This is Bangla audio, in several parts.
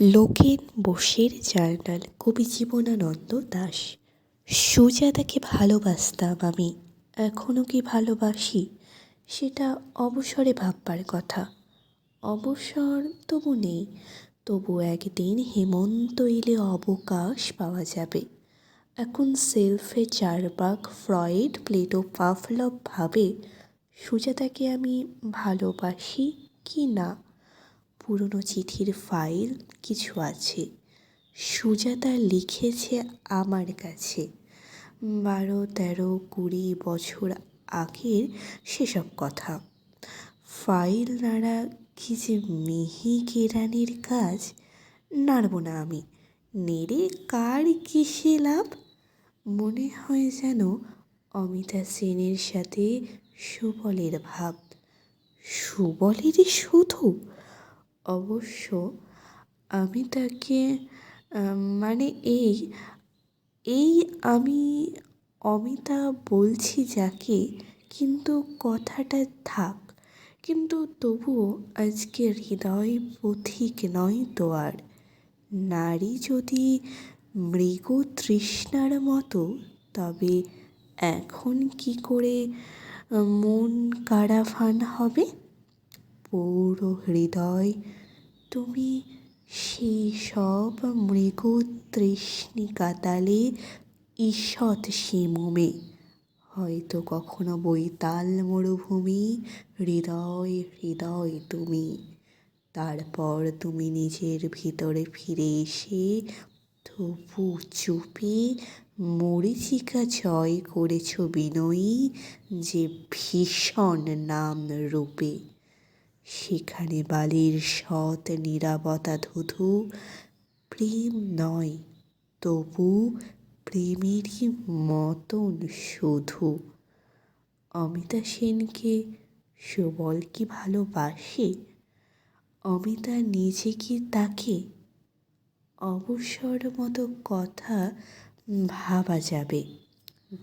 লোকেন বসের জার্নাল কবি জীবনানন্দ দাশ সুজাতাকে ভালোবাসতাম আমি এখনও কি ভালোবাসি? সেটা অবসরে ভাববার কথা। অবসর তবু নেই, তবু একদিন হেমন্ত এলে অবকাশ পাওয়া যাবে। এখন সেলফে চারবাক ফ্রয়েড, প্লেটো পাভলভ ভাবে সুজাতাকে আমি ভালোবাসি কি না? পুরনো চিঠির ফাইল কিছু আছে। সুজাতা লিখেছে আমার কাছে। বারো, তেরো, কুড়ি বছর আগের সেসব কথা। ফাইল নাড়া কি যে মিহি কেরানির কাজ, নাড়ব না আমি। নেড়ে কার কিসে লাভ? মনে হয় যেন অমিতা সেনের সাথে সুবলের ভাব। সুবলেরই শুধু অবশ্য আমি তাকে মানে এই এই আমি অমিতা বলছি যাকে, কিন্তু কথাটা থাক। কিন্তু তবুও আজকে হৃদয় পথিক নয় তো আর। নারী যদি মৃগ তৃষ্ণার মতো, তবে এখন কি করে মন কারাফান হবে? পৌর হৃদয় তুমি সেই সব কাতালে ঈষৎ শিমুমে। হয়তো কখনো বৈতাল মরুভূমি, হৃদয় হৃদয় তুমি। তারপর তুমি নিজের ভিতরে ফিরে এসে তবু চুপে মরিচিকা জয় করেছ বিনয়ী, যে ভীষণ নাম রূপে। সেখানে বালির সৎ নিরাপতা ধুধু, প্রেম নয়, তবু প্রেমেরই মতন শুধু। অমিতা সেনকে সুবল কি ভালোবাসে? অমিতা নিজে কি তাকে অবসর মতো কথা ভাবা যাবে।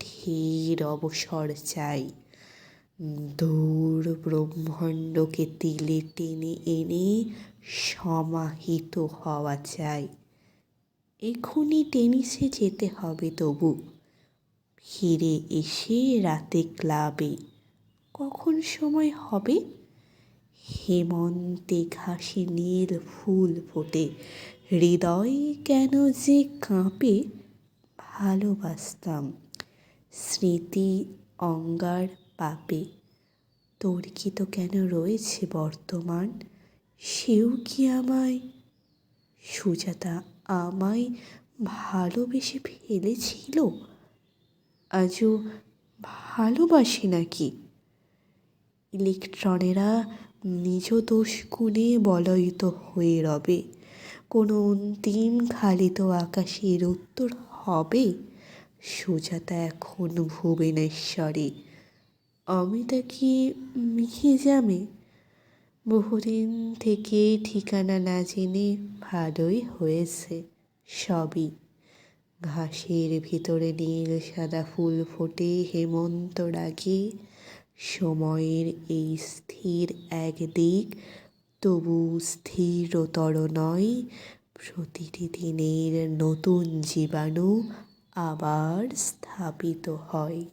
ঢের অবসর চাই। দূর ব্রহ্মাণ্ডকে তিলে টেনে এনে সমাহিত হওয়া চাই। এখনই টেনিসে যেতে হবে তবু। ফিরে এসে রাতে ক্লাবে কখন সময় হবে? হেমন্তে ঘাসে নীল ফুল ফোটে। হৃদয় কেন যে কাঁপে, ভালোবাসতাম। স্মৃতি অঙ্গার পাপে তর্কিত কেন রয়েছে বর্তমান? সেও কি আমায়? সুজাতা আমায় ভালোবেসে ফেলেছিল? আজও ভালোবাসি নাকি? ইলেকট্রনেরা নিজ দোষ গুণে বলয়িত হয়ে রবে। কোনো অন্তিম খালিত আকাশের উত্তর হবে? সুজাতা এখন ভুবনেশ্বরে। অমিতা কি মিহিজামে বহুদিন থেকে ঠিকানা না জেনে ভালোই হয়েছে সবই। ঘাসের ভিতরে নীল সাদা ফুল ফোটে হেমন্ত রাগে। সময়ের এই স্থির একদিক তবু স্থিরতর নয়। প্রতিটি দিনের নতুন জীবাণু আবার স্থাপিত হয়।